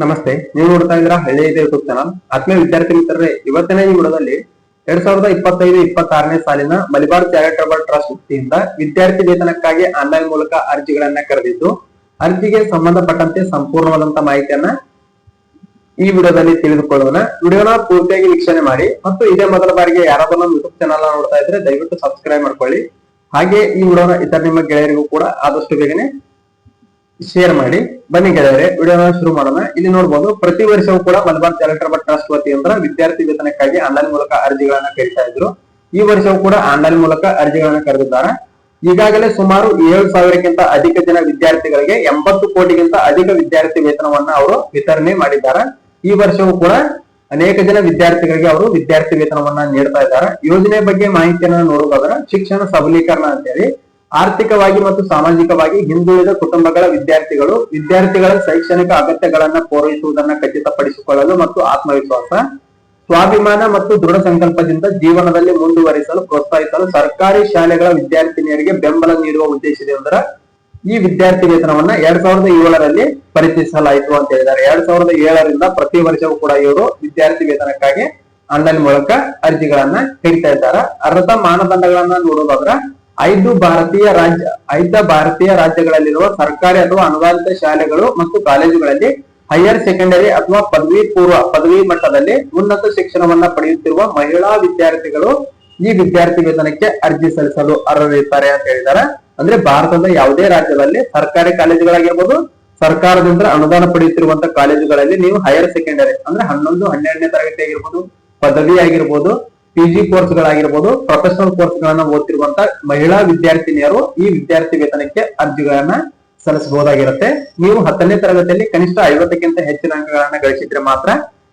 ನಮಸ್ತೆ, ನೀವು ನೋಡ್ತಾ ಇದ್ರ ಹಳ್ಳಿ ಇದೆ ಯೂಟ್ಯೂಬ್ ಚಾನಲ್ ಆತ್ಮೀಯ ವಿದ್ಯಾರ್ಥಿ ಮಿತ್ರರೇ, ಇವತ್ತನೇ ಈ ಎರಡ್ ಸಾವಿರದ ಇಪ್ಪತ್ತೈದು, ಇಪ್ಪತ್ತಾರನೇ ಸಾಲಿನ ಮಲಿಬಾರ್ ಚಾರಿಟಬಲ್ ಟ್ರಸ್ಟ್ ವತಿಯಿಂದ ವಿದ್ಯಾರ್ಥಿ ವೇತನಕ್ಕಾಗಿ ಆನ್ಲೈನ್ ಮೂಲಕ ಅರ್ಜಿಗಳನ್ನ ಕರೆದಿದ್ದು, ಅರ್ಜಿಗೆ ಸಂಬಂಧಪಟ್ಟಂತೆ ಸಂಪೂರ್ಣವಾದಂತ ಮಾಹಿತಿಯನ್ನ ಈ ವಿಡಿಯೋದಲ್ಲಿ ತಿಳಿದುಕೊಳ್ಳೋಣ. ವಿಡಿಯೋನ ಪೂರ್ತಿಯಾಗಿ ವೀಕ್ಷಣೆ ಮಾಡಿ ಮತ್ತು ಇದೇ ಮೊದಲ ಬಾರಿಗೆ ಯಾರಾದ್ರೂ ನಮ್ಮ ಯೂಟ್ಯೂಬ್ ಚಾನಲ್ ನೋಡ್ತಾ ಇದ್ರೆ ದಯವಿಟ್ಟು ಸಬ್ಸ್ಕ್ರೈಬ್ ಮಾಡ್ಕೊಳ್ಳಿ. ಹಾಗೆ ಈ ವಿಡಿಯೋನ ಇತರ ನಿಮ್ಮ ಗೆಳೆಯರಿಗೂ ಕೂಡ ಆದಷ್ಟು ಬೇಗನೆ ಶೇರ್ ಮಾಡಿ. ಬನ್ನಿ ಗೆಳೆಯರೆ, ವಿಡಿಯೋನ ಶುರು ಮಾಡೋಣ. ಇಲ್ಲಿ ನೋಡಬಹುದು ಪ್ರತಿ ವರ್ಷವೂ ಕೂಡ ಮಲಬಾರ್ ಚಾರಿಟಬಲ್ ಟ್ರಸ್ಟ್ ವತಿಯಿಂದ ವಿದ್ಯಾರ್ಥಿ ವೇತನಕ್ಕಾಗಿ ಆನ್ಲೈನ್ ಮೂಲಕ ಅರ್ಜಿಗಳನ್ನ ಕರೀತಾ ಇದ್ರು. ಈ ವರ್ಷವೂ ಕೂಡ ಆನ್ಲೈನ್ ಮೂಲಕ ಅರ್ಜಿಗಳನ್ನ ಕರೆದಿದ್ದಾರೆ. ಈಗಾಗಲೇ ಸುಮಾರು ಏಳು ಸಾವಿರಕ್ಕಿಂತ ಅಧಿಕ ಜನ ವಿದ್ಯಾರ್ಥಿಗಳಿಗೆ ಎಂಬತ್ತು ಕೋಟಿಗಿಂತ ಅಧಿಕ ವಿದ್ಯಾರ್ಥಿ ವೇತನವನ್ನ ಅವರು ವಿತರಣೆ ಮಾಡಿದ್ದಾರೆ. ಈ ವರ್ಷವೂ ಕೂಡ ಅನೇಕ ಜನ ವಿದ್ಯಾರ್ಥಿಗಳಿಗೆ ಅವರು ವಿದ್ಯಾರ್ಥಿ ವೇತನವನ್ನ ನೀಡ್ತಾ ಇದ್ದಾರೆ. ಯೋಜನೆ ಬಗ್ಗೆ ಮಾಹಿತಿಯನ್ನ ನೋಡುವುದಾದ್ರೆ ಶಿಕ್ಷಣ ಸಬಲೀಕರಣ ಅಂತೇಳಿ ಆರ್ಥಿಕವಾಗಿ ಮತ್ತು ಸಾಮಾಜಿಕವಾಗಿ ಹಿಂದುಳಿದ ಕುಟುಂಬಗಳ ವಿದ್ಯಾರ್ಥಿಗಳು ವಿದ್ಯಾರ್ಥಿಗಳ ಶೈಕ್ಷಣಿಕ ಅಗತ್ಯಗಳನ್ನ ಪೂರೈಸುವುದನ್ನು ಖಚಿತಪಡಿಸಿಕೊಳ್ಳಲು ಮತ್ತು ಆತ್ಮವಿಶ್ವಾಸ, ಸ್ವಾಭಿಮಾನ ಮತ್ತು ದೃಢ ಸಂಕಲ್ಪದಿಂದ ಜೀವನದಲ್ಲಿ ಮುಂದುವರಿಸಲು ಪ್ರೋತ್ಸಾಹಿಸಲು ಸರ್ಕಾರಿ ಶಾಲೆಗಳ ವಿದ್ಯಾರ್ಥಿನಿಯರಿಗೆ ಬೆಂಬಲ ನೀಡುವ ಉದ್ದೇಶದಿಂದ ಈ ವಿದ್ಯಾರ್ಥಿ ವೇತನವನ್ನ ಎರಡ್ ಸಾವಿರದ ಏಳರಲ್ಲಿ ಪರಿಚಯಿಸಲಾಯಿತು ಅಂತ ಹೇಳಿದ್ದಾರೆ. ಎರಡ್ ಸಾವಿರದ ಏಳರಿಂದ ಪ್ರತಿ ವರ್ಷವೂ ಕೂಡ ಇವರು ವಿದ್ಯಾರ್ಥಿ ವೇತನಕ್ಕಾಗಿ ಆನ್ಲೈನ್ ಮೂಲಕ ಅರ್ಜಿಗಳನ್ನ ಕರೀತಾ ಇದ್ದಾರೆ. ಅರ್ಹತಾ ಮಾನದಂಡಗಳನ್ನ ನೋಡೋದಾದ್ರೆ ಐದು ಭಾರತೀಯ ರಾಜ್ಯ, ಐದು ಭಾರತೀಯ ರಾಜ್ಯಗಳಲ್ಲಿರುವ ಸರ್ಕಾರಿ ಅಥವಾ ಅನುದಾನಿತ ಶಾಲೆಗಳು ಮತ್ತು ಕಾಲೇಜುಗಳಲ್ಲಿ ಹೈಯರ್ ಸೆಕೆಂಡರಿ ಅಥವಾ ಪದವಿ ಪೂರ್ವ, ಪದವಿ ಮಟ್ಟದಲ್ಲಿ ಉನ್ನತ ಶಿಕ್ಷಣವನ್ನ ಪಡೆಯುತ್ತಿರುವ ಮಹಿಳಾ ವಿದ್ಯಾರ್ಥಿಗಳು ಈ ವಿದ್ಯಾರ್ಥಿ ವೇತನಕ್ಕೆ ಅರ್ಜಿ ಸಲ್ಲಿಸಲು ಅರ್ಹರಿರ್ತಾರೆ ಅಂತ ಹೇಳಿದ್ದಾರೆ. ಅಂದ್ರೆ ಭಾರತದ ಯಾವುದೇ ರಾಜ್ಯದಲ್ಲಿ ಸರ್ಕಾರಿ ಕಾಲೇಜುಗಳಾಗಿರ್ಬೋದು, ಸರ್ಕಾರದಿಂದ ಅನುದಾನ ಪಡೆಯುತ್ತಿರುವಂತಹ ಕಾಲೇಜುಗಳಲ್ಲಿ ನೀವು ಹೈಯರ್ ಸೆಕೆಂಡರಿ, ಅಂದ್ರೆ ಹನ್ನೊಂದು, ಹನ್ನೆರಡನೇ ತರಗತಿ ಆಗಿರ್ಬೋದು ಪದವಿ ಆಗಿರ್ಬೋದು ಪಿ ಜಿ ಕೋರ್ಸ್ ಗಳಾಗಿರ್ಬೋದು ಪ್ರೊಫೆಷನಲ್ ಕೋರ್ಸ್ ಗಳನ್ನ ಓದ್ತಿರುವಂತ ಮಹಿಳಾ ವಿದ್ಯಾರ್ಥಿನಿಯರು ಈ ವಿದ್ಯಾರ್ಥಿ ವೇತನಕ್ಕೆ ಅರ್ಜಿಗಳನ್ನ ಸಲ್ಲಿಸಬಹುದಾಗಿರುತ್ತೆ. ನೀವು ಹತ್ತನೇ ತರಗತಿಯಲ್ಲಿ ಕನಿಷ್ಠ ಐವತ್ತಕ್ಕಿಂತ ಹೆಚ್ಚಿನ ಅಂಕಗಳನ್ನ ಗಳಿಸಿದ್ರೆ ಮಾತ್ರ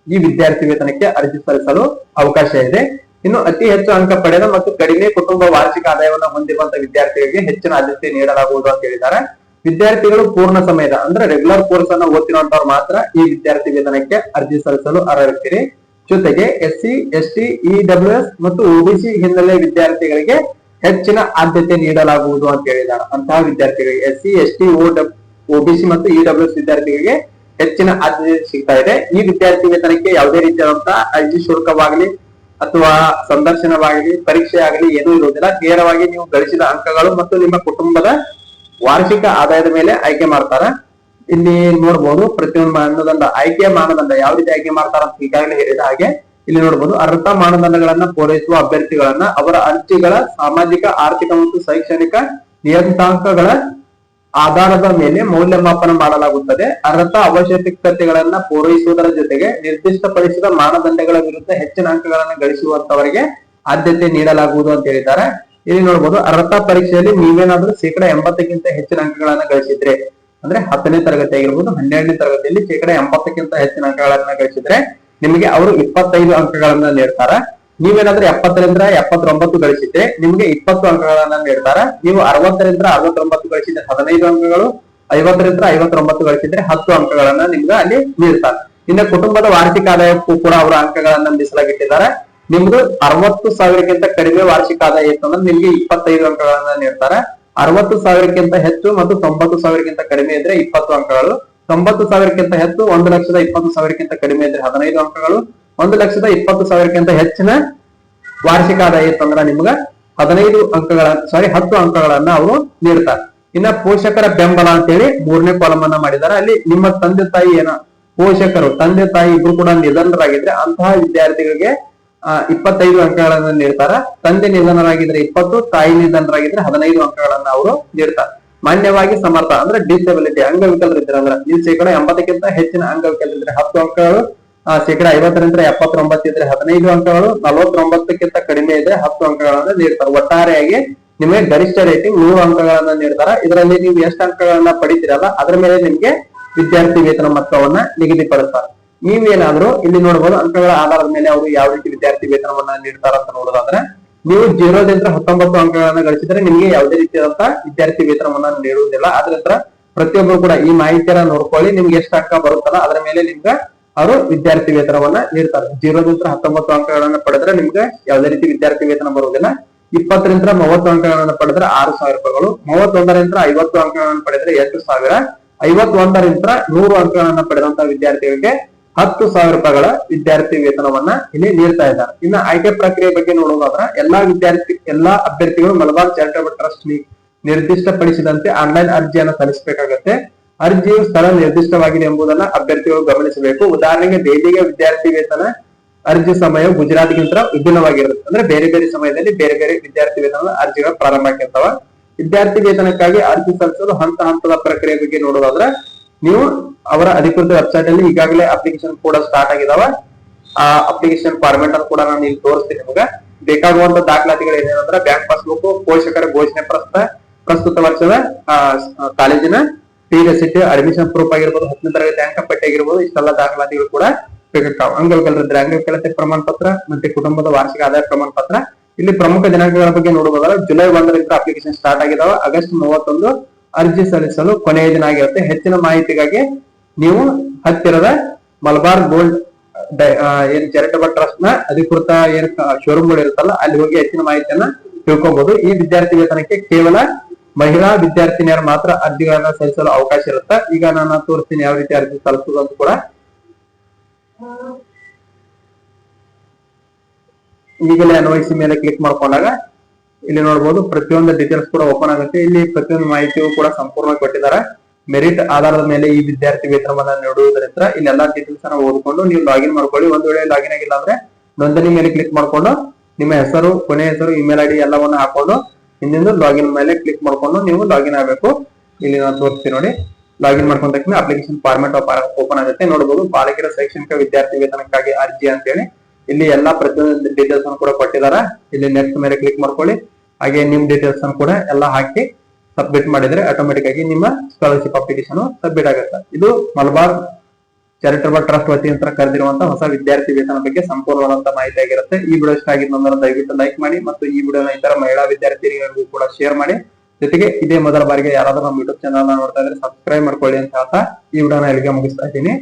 ಈ ವಿದ್ಯಾರ್ಥಿ ವೇತನಕ್ಕೆ ಅರ್ಜಿ ಸಲ್ಲಿಸಲು ಅವಕಾಶ ಇದೆ. ಇನ್ನು ಅತಿ ಹೆಚ್ಚು ಅಂಕ ಪಡೆದ ಮತ್ತು ಕಡಿಮೆ ಕುಟುಂಬ ವಾರ್ಷಿಕ ಆದಾಯವನ್ನ ಹೊಂದಿರುವಂತ ವಿದ್ಯಾರ್ಥಿಗಳಿಗೆ ಹೆಚ್ಚಿನ ಆದ್ಯತೆ ನೀಡಲಾಗುವುದು ಅಂತ ಹೇಳಿದ್ದಾರೆ. ವಿದ್ಯಾರ್ಥಿಗಳು ಪೂರ್ಣ ಸಮಯದ, ಅಂದ್ರೆ ರೆಗ್ಯುಲರ್ ಕೋರ್ಸ್ ಅನ್ನ ಓದ್ತಿರುವಂತವ್ರು ಮಾತ್ರ ಈ ವಿದ್ಯಾರ್ಥಿ ವೇತನಕ್ಕೆ ಅರ್ಜಿ ಸಲ್ಲಿಸಲು ಅರ್ಹರಿರ್ತೀರಿ. ಜೊತೆಗೆ S C S T E W S ಮತ್ತು ಒಬಿಸಿ ಹಿನ್ನೆಲೆ ವಿದ್ಯಾರ್ಥಿಗಳಿಗೆ ಹೆಚ್ಚಿನ ಆದ್ಯತೆ ನೀಡಲಾಗುವುದು ಅಂತ ಹೇಳಿದ್ದಾರೆ ಅಂತಹ ವಿದ್ಯಾರ್ಥಿಗಳಿಗೆ S C S T OBC ಮತ್ತು ಇಡಬ್ಲ್ಯೂ ಎಸ್ ವಿದ್ಯಾರ್ಥಿಗಳಿಗೆ ಹೆಚ್ಚಿನ ಆದ್ಯತೆ ಸಿಗ್ತಾ ಇದೆ. ಈ ವಿದ್ಯಾರ್ಥಿ ವೇತನಕ್ಕೆ ಯಾವುದೇ ರೀತಿಯಾದಂತಹ ಅರ್ಜಿ ಶುಲ್ಕವಾಗಲಿ ಅಥವಾ ಸಂದರ್ಶನವಾಗಲಿ ಪರೀಕ್ಷೆ ಆಗಲಿ ಏನೂ ಇರುವುದಿಲ್ಲ. ನೇರವಾಗಿ ನೀವು ಗಳಿಸಿದ ಅಂಕಗಳು ಮತ್ತು ನಿಮ್ಮ ಕುಟುಂಬದ ವಾರ್ಷಿಕ ಆದಾಯದ ಮೇಲೆ ಆಯ್ಕೆ ಮಾಡ್ತಾರ. ಇಲ್ಲಿ ನೋಡಬಹುದು ಪ್ರತಿಯೊಂದು ಮಾನದಂಡ ಆಯ್ಕೆಯ ಮಾನದಂಡ ಯಾವ ರೀತಿ ಆಯ್ಕೆ ಮಾಡ್ತಾರ ಅಂತ ಈಗಾಗಲೇ ಹೇಳಿದ ಹಾಗೆ ಇಲ್ಲಿ ನೋಡಬಹುದು ಅರ್ಹತಾ ಮಾನದಂಡಗಳನ್ನ ಪೂರೈಸುವ ಅಭ್ಯರ್ಥಿಗಳನ್ನ ಅವರ ಅರ್ಜಿಗಳ ಸಾಮಾಜಿಕ, ಆರ್ಥಿಕ ಮತ್ತು ಶೈಕ್ಷಣಿಕ ನಿಯತಾಂಕಗಳ ಆಧಾರದ ಮೇಲೆ ಮೌಲ್ಯಮಾಪನ ಮಾಡಲಾಗುತ್ತದೆ. ಅರ್ಹತಾ ಅವಶ್ಯಕತೆಗಳನ್ನ ಪೂರೈಸುವುದರ ಜೊತೆಗೆ ನಿರ್ದಿಷ್ಟಪಡಿಸಿದ ಮಾನದಂಡಗಳ ವಿರುದ್ಧ ಹೆಚ್ಚಿನ ಅಂಕಗಳನ್ನು ಗಳಿಸುವಂತವರಿಗೆ ಆದ್ಯತೆ ನೀಡಲಾಗುವುದು ಅಂತ ಹೇಳಿದ್ದಾರೆ. ಇಲ್ಲಿ ನೋಡಬಹುದು ಅರ್ಹತಾ ಪರೀಕ್ಷೆಯಲ್ಲಿ ನೀವೇನಾದ್ರೂ ಶೇಕಡಾ ಎಂಬತ್ತಕ್ಕಿಂತ ಹೆಚ್ಚಿನ ಅಂಕಗಳನ್ನ ಗಳಿಸಿದ್ರೆ ಅಂದ್ರೆ ಹತ್ತನೇ ತರಗತಿ ಆಗಿರ್ಬೋದು, ಹನ್ನೆರಡನೇ ತರಗತಿಯಲ್ಲಿ ಶೇಕಡ ಎಂಬತ್ತಕ್ಕಿಂತ ಹೆಚ್ಚಿನ ಅಂಕಗಳನ್ನ ಗಳಿಸಿದ್ರೆ ನಿಮಗೆ ಅವರು ಇಪ್ಪತ್ತೈದು ಅಂಕಗಳನ್ನ ನೀಡ್ತಾರ. ನೀವೇನಾದ್ರೂ ಎಪ್ಪತ್ತರಿಂದ ಎಪ್ಪತ್ತೊಂಬತ್ತು ಗಳಿಸಿದ್ರೆ ನಿಮಗೆ ಇಪ್ಪತ್ತು ಅಂಕಗಳನ್ನ ನೀಡ್ತಾರ. ನೀವು ಅರವತ್ತರಿಂದ ಅರವತ್ತೊಂಬತ್ತು ಗಳಿಸಿದ್ರೆ ಹದಿನೈದು ಅಂಕಗಳು, ಐವತ್ತರಿಂದ ಐವತ್ತೊಂಬತ್ತು ಗಳಿಸಿದ್ರೆ ಹತ್ತು ಅಂಕಗಳನ್ನ ನಿಮ್ಗೆ ಅಲ್ಲಿ ನೀಡ್ತಾರ. ಇನ್ನು ಕುಟುಂಬದ ವಾರ್ಷಿಕ ಆದಾಯಕ್ಕೂ ಕೂಡ ಅವರ ಅಂಕಗಳನ್ನ ಮೀಸಲಾಗಿಟ್ಟಿದ್ದಾರೆ. ನಿಮ್ದು ಅರವತ್ತು ಸಾವಿರಕ್ಕಿಂತ ಕಡಿಮೆ ವಾರ್ಷಿಕ ಆದಾಯ ಇತ್ತು ಅಂದ್ರೆ ನಿಮ್ಗೆ ಇಪ್ಪತ್ತೈದು ಅಂಕಗಳನ್ನ ನೀಡ್ತಾರೆ. ಅರವತ್ತು ಸಾವಿರಕ್ಕಿಂತ ಹೆಚ್ಚು ಮತ್ತು ತೊಂಬತ್ತು ಸಾವಿರಕ್ಕಿಂತ ಕಡಿಮೆ ಇದ್ರೆ ಇಪ್ಪತ್ತು ಅಂಕಗಳು. ತೊಂಬತ್ತು ಸಾವಿರಕ್ಕಿಂತ ಹೆಚ್ಚು, ಒಂದು ಲಕ್ಷದ ಇಪ್ಪತ್ತು ಸಾವಿರಕ್ಕಿಂತ ಕಡಿಮೆ ಇದ್ರೆ ಹದಿನೈದು ಅಂಕಗಳು. ಒಂದು ಲಕ್ಷದ ಇಪ್ಪತ್ತು ಸಾವಿರಕ್ಕಿಂತ ಹೆಚ್ಚಿನ ವಾರ್ಷಿಕ ಆದಾಯ ಇತ್ತಂದ್ರ ನಿಮ್ಗ ಹದಿನೈದು ಅಂಕಗಳ ಸಾರಿ ಹತ್ತು ಅಂಕಗಳನ್ನ ಅವರು ನೀಡ್ತಾರೆ. ಇನ್ನ ಪೋಷಕರ ಬೆಂಬಲ ಅಂತೇಳಿ ಮೂರನೇ ಕಾಲಮ್ ಅನ್ನ ಮಾಡಿದ್ದಾರೆ. ಅಲ್ಲಿ ನಿಮ್ಮ ತಂದೆ ತಾಯಿ ಏನ ಪೋಷಕರು, ತಂದೆ ತಾಯಿ ಇಬ್ರು ಕೂಡ ನಿಧನರಾಗಿದ್ರೆ ಅಂತಹ ವಿದ್ಯಾರ್ಥಿಗಳಿಗೆ ಇಪ್ಪತ್ತೈದು ಅಂಕಗಳನ್ನು ನೀಡ್ತಾರ. ತಂದೆ ನಿಧನರಾಗಿದ್ರೆ ಇಪ್ಪತ್ತು, ತಾಯಿ ನಿಧನರಾಗಿದ್ರೆ ಹದಿನೈದು ಅಂಕಗಳನ್ನ ಅವರು ನೀಡ್ತಾರೆ. ಮಾನ್ಯವಾಗಿ ಸಮರ್ಥ, ಅಂದ್ರೆ ಡಿಸೆಬಿಲಿಟಿ ಅಂಗವಿಕಲರು ಇದ್ರೆ ಅಂದ್ರೆ ನೀವು ಶೇಕಡ ಎಂಬತ್ತಕ್ಕಿಂತ ಹೆಚ್ಚಿನ ಅಂಗವಿಕಲರಿದ್ರೆ ಹತ್ತು ಅಂಕಗಳು ಶೇಕಡ ಐವತ್ತರಿಂದ ಎಪ್ಪತ್ತೊಂಬತ್ತು ಇದ್ರೆ ಹದಿನೈದು ಅಂಕಗಳು, ನಲವತ್ತೊಂಬತ್ತಕ್ಕಿಂತ ಕಡಿಮೆ ಇದ್ರೆ ಹತ್ತು ಅಂಕಗಳನ್ನ ನೀಡ್ತಾರೆ. ಒಟ್ಟಾರೆಯಾಗಿ ನಿಮಗೆ ಗರಿಷ್ಠ ರೇಟಿಂಗ್ ನೂರು ಅಂಕಗಳನ್ನ ನೀಡ್ತಾರ. ಇದರಲ್ಲಿ ನೀವು ಎಷ್ಟು ಅಂಕಗಳನ್ನ ಪಡಿತೀರಲ್ಲ, ಅದ್ರ ಮೇಲೆ ನಿಮ್ಗೆ ವಿದ್ಯಾರ್ಥಿ ವೇತನ ಮೊತ್ತವನ್ನ ನಿಗದಿಪಡಿಸ್ತಾರೆ. ನೀವೇನಾದ್ರೂ ಇಲ್ಲಿ ನೋಡಬಹುದು ಅಂಕಗಳ ಆಧಾರದ ಮೇಲೆ ಅವರು ಯಾವ ರೀತಿ ವಿದ್ಯಾರ್ಥಿ ವೇತನವನ್ನ ನೀಡ್ತಾರ ಅಂತ ನೋಡೋದಾದ್ರೆ, ನೀವು ಜೀರೋದಿಂದ ಹತ್ತೊಂಬತ್ತು ಅಂಕಗಳನ್ನ ಗಳಿಸಿದ್ರೆ ನಿಮಗೆ ಯಾವುದೇ ರೀತಿಯಾದಂತಹ ವಿದ್ಯಾರ್ಥಿ ವೇತನವನ್ನ ನೀಡುವುದಿಲ್ಲ. ಆದ್ರಿಂದ ಪ್ರತಿಯೊಬ್ಬರು ಕೂಡ ಈ ಮಾಹಿತಿಯನ್ನ ನೋಡ್ಕೊಳ್ಳಿ, ನಿಮ್ಗೆ ಎಷ್ಟು ಅಂಕ ಬರುತ್ತಲ್ಲ ಅದರ ಮೇಲೆ ನಿಮ್ಗೆ ಅವರು ವಿದ್ಯಾರ್ಥಿ ವೇತನವನ್ನ ನೀಡ್ತಾರೆ. ಜೀರೋದಿಂದ ಹತ್ತೊಂಬತ್ತು ಅಂಕಗಳನ್ನ ಪಡೆದ್ರೆ ನಿಮ್ಗೆ ಯಾವುದೇ ರೀತಿ ವಿದ್ಯಾರ್ಥಿ ವೇತನ ಬರುವುದಿಲ್ಲ. ಇಪ್ಪತ್ತರಿಂದ ಮೂವತ್ತು ಅಂಕಗಳನ್ನ ಪಡೆದ್ರೆ ಆರು ಸಾವಿರ ರೂಪಾಯಿಗಳು. ಮೂವತ್ತೊಂದರಿಂದ ಐವತ್ತು ಅಂಕಗಳನ್ನು ಪಡೆದ್ರೆ ಎಂಟು ಸಾವಿರ. ಐವತ್ತೊಂದರಿಂದ ನೂರು ಅಂಕಗಳನ್ನ ಪಡೆದಂತ ವಿದ್ಯಾರ್ಥಿಗಳಿಗೆ ಹತ್ತು ಸಾವಿರ ರೂಪಾಯಿಗಳ ವಿದ್ಯಾರ್ಥಿ ವೇತನವನ್ನ ಇಲ್ಲಿ ನೀಡ್ತಾ ಇದ್ದಾರೆ. ಇನ್ನ ಆಯ್ಕೆ ಪ್ರಕ್ರಿಯೆ ಬಗ್ಗೆ ನೋಡೋದಾದ್ರೆ ಎಲ್ಲಾ ವಿದ್ಯಾರ್ಥಿ, ಎಲ್ಲಾ ಅಭ್ಯರ್ಥಿಗಳು ಮಲಬಾರ್ ಚಾರಿಟಬಲ್ ಟ್ರಸ್ಟ್ ನಿರ್ದಿಷ್ಟಪಡಿಸಿದಂತೆ ಆನ್ಲೈನ್ ಅರ್ಜಿಯನ್ನು ಸಲ್ಲಿಸಬೇಕಾಗತ್ತೆ. ಅರ್ಜಿಯು ಸ್ಥಳ ನಿರ್ದಿಷ್ಟವಾಗಿದೆ ಎಂಬುದನ್ನ ಅಭ್ಯರ್ಥಿಗಳು ಗಮನಿಸಬೇಕು. ಉದಾಹರಣೆಗೆ, ದೆಹಲಿಗೆ ವಿದ್ಯಾರ್ಥಿ ವೇತನ ಅರ್ಜಿ ಸಮಯ ಗುಜರಾತ್ಗಿಂತ ವಿಭಿನ್ನವಾಗಿರುತ್ತೆ ಅಂದ್ರೆ ಬೇರೆ ಬೇರೆ ಸಮಯದಲ್ಲಿ ಬೇರೆ ಬೇರೆ ವಿದ್ಯಾರ್ಥಿ ವೇತನ ಅರ್ಜಿಗಳು ಪ್ರಾರಂಭ ಆಗಿರ್ತಾವ ವಿದ್ಯಾರ್ಥಿ ವೇತನಕ್ಕಾಗಿ ಅರ್ಜಿ ಸಲ್ಲಿಸಲು ಹಂತ ಹಂತದ ಪ್ರಕ್ರಿಯೆ ಬಗ್ಗೆ ನೋಡೋದಾದ್ರೆ ನೀವು ಅವರ ಅಧಿಕೃತ ವೆಬ್ಸೈಟ್ ಅಲ್ಲಿ ಈಗಾಗಲೇ ಅಪ್ಲಿಕೇಶನ್ ಕೂಡ ಸ್ಟಾರ್ಟ್ ಆಗಿದಾವ. ಆ ಅಪ್ಲಿಕೇಶನ್ ಫಾರ್ಮೆಟ್ ಅನ್ನು ಕೂಡ ನಾನು ಇಲ್ಲಿ ತೋರಿಸ್ತೀನಿ ನಿಮಗೆ. ಬೇಕಾಗುವಂತ ದಾಖಲಾತಿಗಳು ಏನೇನಂದ್ರೆ ಬ್ಯಾಂಕ್ ಪಾಸ್ಬುಕ್ ಪೋಷಕರ ಘೋಷಣೆ ಪ್ರಸ್ತ, ಪ್ರಸ್ತುತ ವರ್ಷದ ಕಾಲೇಜಿನ ಫೀ ರೆಸಿಟ್ ಅಡ್ಮಿಷನ್ ಪ್ರೂಫ್ ಆಗಿರ್ಬೋದು, ಹತ್ತನೇ ತರಗತಿ ಅಂಕ ಪಟ್ಟಿ ಆಗಿರ್ಬೋದು, ಇಷ್ಟೆಲ್ಲ ದಾಖಲಾತಿಗಳು ಕೂಡ ಬೇಕಾಗ್ತಾವ. ಅಂಗವಿಕಲರಿದ್ರೆ ಅಂಗವಿಕಲತೆ ಪ್ರಮಾಣ ಪತ್ರ, ಮತ್ತೆ ಕುಟುಂಬದ ವಾರ್ಷಿಕ ಆದಾಯ ಪ್ರಮಾಣ ಪತ್ರ. ಇಲ್ಲಿ ಪ್ರಮುಖ ದಿನಾಂಕಗಳ ಬಗ್ಗೆ ನೋಡಬಹುದಾದ್ರೆ ಜುಲೈ ಒಂದರಿಂದ ಅಪ್ಲಿಕೇಶನ್ ಸ್ಟಾರ್ಟ್ ಆಗಿದಾವ. ಆಗಸ್ಟ್ ಮೂವತ್ತೊಂದು ಅರ್ಜಿ ಸಲ್ಲಿಸಲು ಕೊನೆಯ ದಿನ ಆಗಿರುತ್ತೆ. ಹೆಚ್ಚಿನ ಮಾಹಿತಿಗಾಗಿ ನೀವು ಹತ್ತಿರದ ಮಲಬಾರ್ ಗೋಲ್ಡ್ ಏನ್ ಚಾರಿಟಬಲ್ ಟ್ರಸ್ಟ್ನ ಅಧಿಕೃತ ಏನ್ ಶೋರೂಮ್ಗಳು ಇರುತ್ತಲ್ಲ, ಅಲ್ಲಿ ಹೋಗಿ ಹೆಚ್ಚಿನ ಮಾಹಿತಿಯನ್ನ ತಿಳ್ಕೊಬಹುದು ಈ ವಿದ್ಯಾರ್ಥಿ ವೇತನಕ್ಕೆ ಕೇವಲ ಮಹಿಳಾ ವಿದ್ಯಾರ್ಥಿನಿಯರು ಮಾತ್ರ ಅರ್ಜಿಗಳನ್ನ ಸಲ್ಲಿಸಲು ಅವಕಾಶ ಇರುತ್ತೆ? ಈಗ ನಾನು ತೋರಿಸ್ತೀನಿ ಯಾವ ರೀತಿ ಅರ್ಜಿ ಸಲ್ಲಿಸೋದು ಅಂತ ಕೂಡ. ಈಗಲೇ ಅನ್ವಯಿಸಿ ಮೇಲೆ ಕ್ಲಿಕ್ ಮಾಡ್ಕೊಂಡಾಗ ಇಲ್ಲಿ ನೋಡಬಹುದು ಪ್ರತಿಯೊಂದು ಡೀಟೇಲ್ಸ್ ಕೂಡ ಓಪನ್ ಆಗುತ್ತೆ. ಇಲ್ಲಿ ಪ್ರತಿಯೊಂದು ಮಾಹಿತಿಯು ಕೂಡ ಸಂಪೂರ್ಣವಾಗಿ ಕೊಟ್ಟಿದ್ದಾರೆ. ಮೆರಿಟ್ ಆಧಾರದ ಮೇಲೆ ಈ ವಿದ್ಯಾರ್ಥಿ ವೇತನವನ್ನ ನೀಡುವುದರಿಂದ ಇಲ್ಲೆಲ್ಲಾ ಡೀಟೇಲ್ಸ್ ಅನ್ನ ಓದ್ಕೊಂಡು ನೀವು ಲಾಗಿನ್ ಮಾಡ್ಕೊಳ್ಳಿ. ಒಂದ್ ವೇಳೆ ಲಾಗಿನ್ ಆಗಿಲ್ಲ ಅಂದ್ರೆ ನೋಂದಣಿ ಮೇಲೆ ಕ್ಲಿಕ್ ಮಾಡ್ಕೊಂಡು ನಿಮ್ಮ ಹೆಸರು, ಕೊನೆ ಹೆಸರು ಇಮೇಲ್ ಐಡಿ ಎಲ್ಲವನ್ನ ಹಾಕೊಂಡು ಹಿಂದಿನ ಲಾಗಿನ್ ಮೇಲೆ ಕ್ಲಿಕ್ ಮಾಡ್ಕೊಂಡು ನೀವು ಲಾಗಿನ್ ಆಗಬೇಕು. ಇಲ್ಲಿ ನಾನು ತೋರಿಸ್ತೀನಿ ನೋಡಿ. ಲಾಗಿನ್ ಮಾಡ್ಕೊಂಡ ತಕ್ಷಣ ಅಪ್ಲಿಕೇಶನ್ ಫಾರ್ಮೆಟ್ ಓಪನ್ ಆಗುತ್ತೆ. ನೋಡಬಹುದು ಬಾಲಕಿಯರ ಶೈಕ್ಷಣಿಕ ವಿದ್ಯಾರ್ಥಿ ವೇತನಕ್ಕಾಗಿ ಅರ್ಜಿ ಅಂತೇಳಿ ಇಲ್ಲಿ ಎಲ್ಲಾ ಪ್ರತಿಯೊಂದು ಡೀಟೇಲ್ಸ್ ಅನ್ನು ಕೂಡ ಕೊಟ್ಟಿದ್ದಾರೆ. ಇಲ್ಲಿ ನೆಕ್ಸ್ಟ್ ಮೇಲೆ ಕ್ಲಿಕ್ ಮಾಡ್ಕೊಳ್ಳಿ. ಹಾಗೆ ನಿಮ್ ಡೀಟೇಲ್ಸ್ ಅನ್ನು ಕೂಡ ಎಲ್ಲ ಹಾಕಿ ಸಬ್ಮಿಟ್ ಮಾಡಿದ್ರೆ ಆಟೋಮೆಟಿಕ್ ಆಗಿ ನಿಮ್ಮ ಸ್ಕಾಲರ್ಶಿಪ್ ಅಪ್ಲಿಕೇಶನ್ ಸಬ್ಮಿಟ್ ಆಗುತ್ತೆ. ಇದು ಮಲಬಾರ್ ಚಾರಿಟಬಲ್ ಟ್ರಸ್ಟ್ ವತಿಯಿಂದ ಕರೆದಿರುವಂತಹ ಹೊಸ ವಿದ್ಯಾರ್ಥಿ ವೇತನ ಬಗ್ಗೆ ಸಂಪೂರ್ಣವಾದಂತಹ ಮಾಹಿತಿ ಆಗಿರುತ್ತೆ. ಈ ವಿಡಿಯೋ ಇಷ್ಟ ಆಗಿದ್ದು ದಯವಿಟ್ಟು ಲೈಕ್ ಮಾಡಿ ಮತ್ತು ಈ ವಿಡಿಯೋನ ಇತರ ಮಹಿಳಾ ವಿದ್ಯಾರ್ಥಿಗಳಿಗೂ ಕೂಡ ಶೇರ್ ಮಾಡಿ. ಜೊತೆಗೆ ಇದೇ ಮೊದಲ ಬಾರಿಗೆ ಯಾರಾದರೂ ನಮ್ಮ ಯೂಟ್ಯೂಬ್ ಚಾನಲ್ ನೋಡ್ತಾ ಇದ್ರೆ ಸಬ್ಸ್ಕ್ರೈಬ್ ಮಾಡ್ಕೊಳ್ಳಿ ಅಂತ ಹೇಳ್ತಾ ಈ ವಿಡಿಯೋನ ಇಲ್ಲಿಗೆ ಮುಗಿಸ್ತಾ ಇದ್ದೀನಿ.